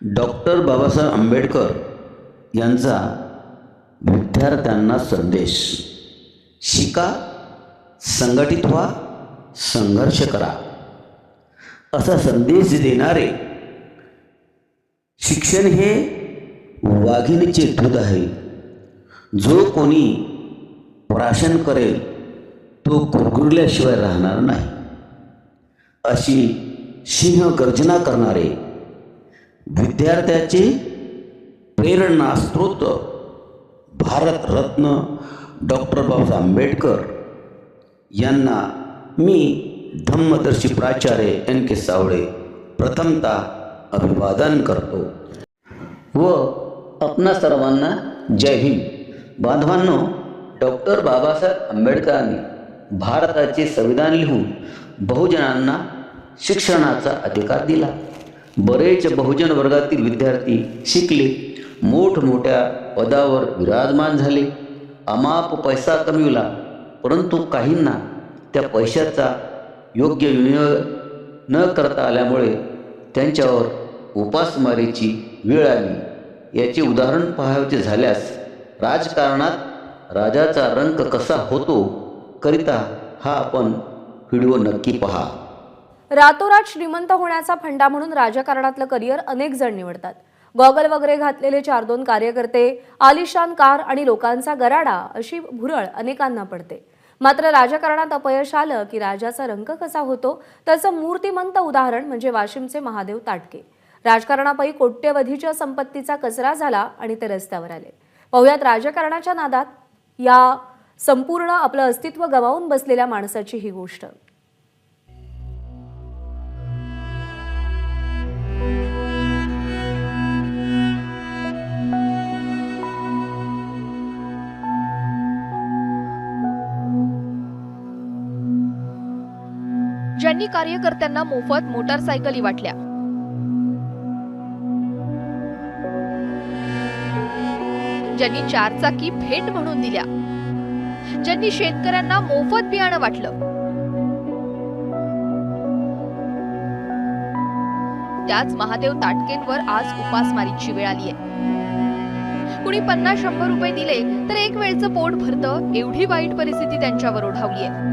Doctor Babasaheb Ambedkar यांचा विद्यार्थ्यांना संदेश. शिका संघटित व्हा संघर्ष करा. असा संदेश देणारे शिक्षण हे वाघिणीचे दूध आहे. जो कोणी प्राशन करेल तो गुरगुरल्याशिवाय राहणार नाही. अशी सिंह गर्जना करणारे विद्यार्थ्याचे प्रेरणा स्रोत भारतरत्न डॉक्टर बाबासाहेब आंबेडकर यांना मी धम्मदर्शी प्राचार्य एन के सावळे प्रथमतः अभिवादन करतो. व आपणा सर्वांना जय हिंद. बांधवांनो डॉक्टर बाबासाहेब आंबेडकरांनी भारताचे संविधान लिहून बहुजनांना शिक्षणाचा अधिकार दिला. बरेच बहुजन वर्गातील विद्यार्थी शिकले. मोठमोठ्या पदावर विराजमान झाले. अमाप पैसा कमविला परंतु काहींना त्या पैशाचा योग्य विनियोग न करता आल्यामुळे त्यांच्यावर उपासमारीची वेळ आली. याचे उदाहरण पाहायचे झाल्यास राजकारणात राजाचा रंग कसा होतो करिता हा आपण व्हिडिओ नक्की पहा. रातोरात श्रीमंत होण्याचा फंडा म्हणून राजकारणातलं करिअर अनेक जण निवडतात. गॉगल वगैरे घातलेले चार दोन कार्यकर्ते आलिशान कार आणि लोकांचा गराडा अशी भुरळ अनेकांना पडते. मात्र राजकारणात अपयश आलं की राजाचा रंग कसा होतो त्याचं मूर्तिमंत उदाहरण म्हणजे वाशिमचे महादेव ताटके. राजकारणापायी कोट्यवधीच्या संपत्तीचा कचरा झाला आणि ते रस्त्यावर आले. पाहुयात राजकारणाच्या नादात या संपूर्ण आपलं अस्तित्व गमावून बसलेल्या माणसाची ही गोष्ट. ज्यांनी कार्यकर्त्यांना मोफत मोटारसायकली वाटल्या. ज्यांनी चारचाकी भेट म्हणून दिल्या. ज्यांनी शेतकऱ्यांना मोफत बियाणं वाटलं. त्याच महादेव ताटकेंवर आज उपासमारीची वेळ आली आहे कुणी पन्नास शंभर रुपये दिले तर एक वेळचं पोट भरतं एवढी वाईट परिस्थिती त्यांच्यावर ओढावली आहे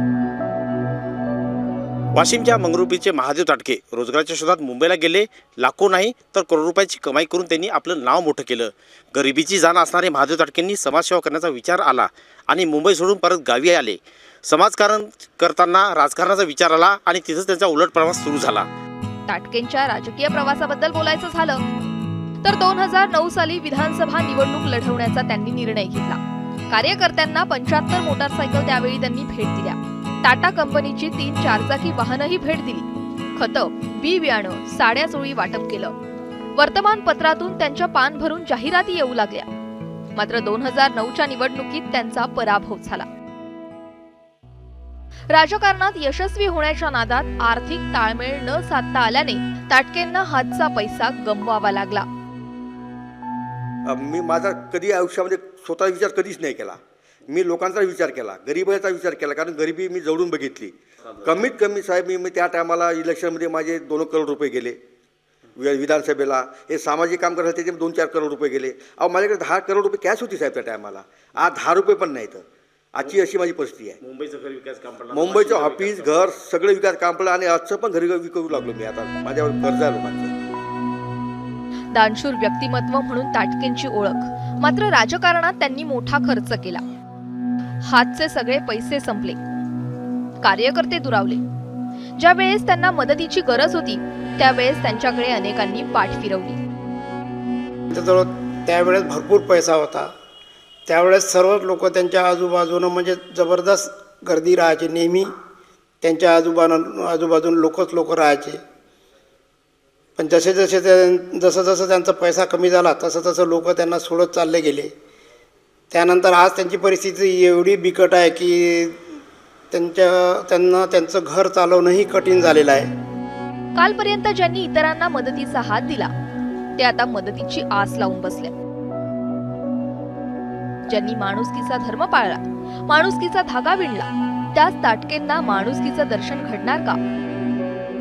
वाशिमच्या मंगरुपीचे महादेव ताटके रोजगाराच्या शोधात मुंबईला गेले लाखो नाही तर करोड रुपयाची कमाई करून त्यांनी आपलं नाव मोठं केलं. गरिबीची जाण असणारे महादेव ताटकेंनी समाजसेवा करण्याचा विचार आला आणि मुंबई सोडून परत गावी आले. समाजकारण करताना राजकारणाचा विचार आला आणि तिथंच त्यांचा उलट प्रवास सुरू झाला. ताटकेंच्या राजकीय प्रवासाबद्दल बोलायचं झालं तर दोन हजार नऊ साली विधानसभा निवडणूक लढवण्याचा त्यांनी निर्णय घेतला. कार्यकर्त्यांना पंच्याहत्तर मोटारसायकल त्यावेळी त्यांनी भेट दिल्या. टाटा कंपनीची तीन चारचाकी वाहनही भेट दिली. खतं बी बियाणं साड्या चोळी वाटप केलं. वर्तमानपत्रातून त्यांच्या पान भरून जाहिराती येऊ लागल्या. मात्र दोन हजार नऊच्या निवडणुकीत त्यांचा पराभव झाला. राजकारणात यशस्वी होण्याच्या नादात आर्थिक ताळमेळ न साधता आल्याने ताटकेंना हातचा पैसा गमवावा लागला. मी माझा कधी आयुष्यामध्ये स्वतः विचार कधीच नाही केला. मी लोकांचा विचार केला गरिबाचा विचार केला कारण गरिबी मी जवळून बघितली. कमीत कमी साहेब मी मी त्या टायमाला इलेक्शनमध्ये माझे दोन करोड रुपये गेले. वि- विधानसभेला. हे सामाजिक काम करायला त्याचे दोन चार करोड रुपये गेले. अहो माझ्याकडे दहा करोड रुपये कॅश होती साहेब त्या टायमाला. आज दहा रुपये पण नाही तर आजची अशी माझी परिस्थिती आहे. मुंबईचं घर विकास काम पडला. मुंबईचं ऑफिस घर सगळं विकास काम पडलं आणि आजचं पण घरी विकू लागलो मी. आता माझ्यावर कर्ज आहे लोकांचं दानशूर व्यक्तिमत्व म्हणून ताटकेंची ओळख. मात्र राजकारणात त्यांनी मोठा खर्च केला. हातचे सगळे पैसे संपले. कार्यकर्ते दुरावले. ज्या वेळेस त्यांना मदतीची गरज होती त्यावेळेस त्यांच्याकडे अनेकांनी पाठ फिरवली. त्यावेळेस भरपूर पैसा होता. त्यावेळेस सर्वच लोक त्यांच्या आजूबाजूनं म्हणजे जबरदस्त गर्दी राहायची नेहमी. त्यांच्या आजूबाजून आजूबाजून लोकच लोक राहायचे. पण जसे जसे ते जसं जसं त्यांचा पैसा कमी झाला तसं तसं लोक त्यांना सोडत चालले गेले. त्यानंतर आज त्यांची परिस्थिती एवढी बिकट आहे की त्यांच्या त्यांना त्यांचं घर चालवणंही कठीण झालेलं आहे. कालपर्यंत ज्यांनी इतरांना मदतीचा हात दिला ते आता मदतीची आस लावून बसल्या. ज्यांनी माणुसकीचा धर्म पाळला माणुसकीचा धागा विणला त्याच ताटकेंना माणुसकीचं दर्शन घडणार का?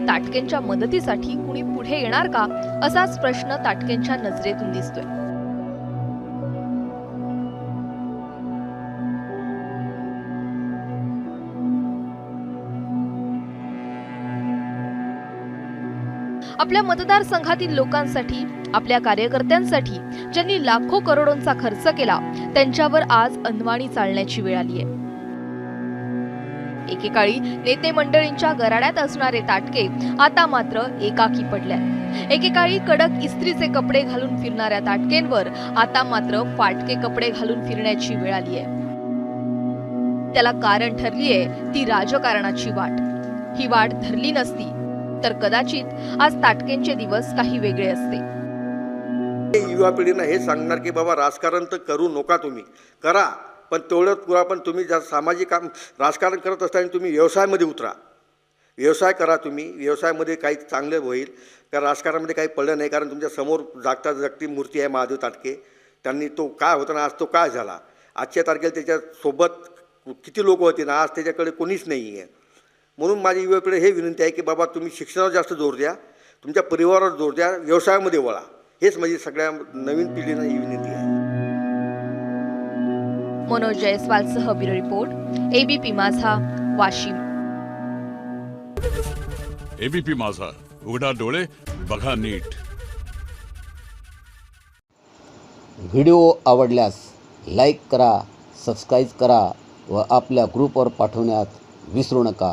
ताटकेंच्या मदतीसाठी कुणी पुढे येणार का? असाच प्रश्न ताटकेंच्या नजरेतून दिसतोय. आपल्या मतदारसंघातील लोकांसाठी आपल्या कार्यकर्त्यांसाठी ज्यांनी लाखो करोडोंचा खर्च केला त्यांच्यावर आज अनवाणी चालण्याची वेळ आली आहे एकेकाळी नेते मंडळींच्या गराड्यात असणारे ताटके आता मात्र एकाकी पडल्यात. एकेकाळी कडक इस्त्रीचे कपडे घालून फिरणाऱ्या ताटकेंवर आता मात्र फाटके कपडे घालून फिरण्याची वेळ आली आहे त्याला कारण ठरलीये ती राजकारणाची वाट. ही वाट धरली नसती तर कदाचित आज ताटकेंचे दिवस काही वेगळे असते युवा पिढीनं हे सांगणार की बाबा राजकारण तर करू नका तुम्ही. करा पण तेवढंच पुरा पण तुम्ही ज्या सामाजिक काम राजकारण करत असताना तुम्ही व्यवसायामध्ये उतरा. व्यवसाय करा तुम्ही. व्यवसायामध्ये काही चांगलं होईल. कारण राजकारणामध्ये काही पडलं नाही कारण तुमच्यासमोर जागता जगती मूर्ती आहे महादेव ताटके. त्यांनी तो काय होता ना आज तो काय झाला? आजच्या तारखेला त्याच्यासोबत किती लोक होते ना आज त्याच्याकडे कोणीच नाही आहे म्हणून माझी युवा पिढी हे विनंती आहे की बाबा तुम्ही शिक्षणावर जास्त जोर द्या तुमच्या परिवारावर जोर द्या व्यवसायामध्ये वळा. हेच माझी सगळ्या नवीन पिढीनं ही विनंती आहे. Manoj जयस्वालसह bureau report ABP Majha Washim. ABP Majha उघडा डोळे बघा नीट. व्हिडिओ आवडल्यास लाईक करा सबस्क्राईब करा व आपल्या ग्रुपवर पाठवण्यात विसरू नका.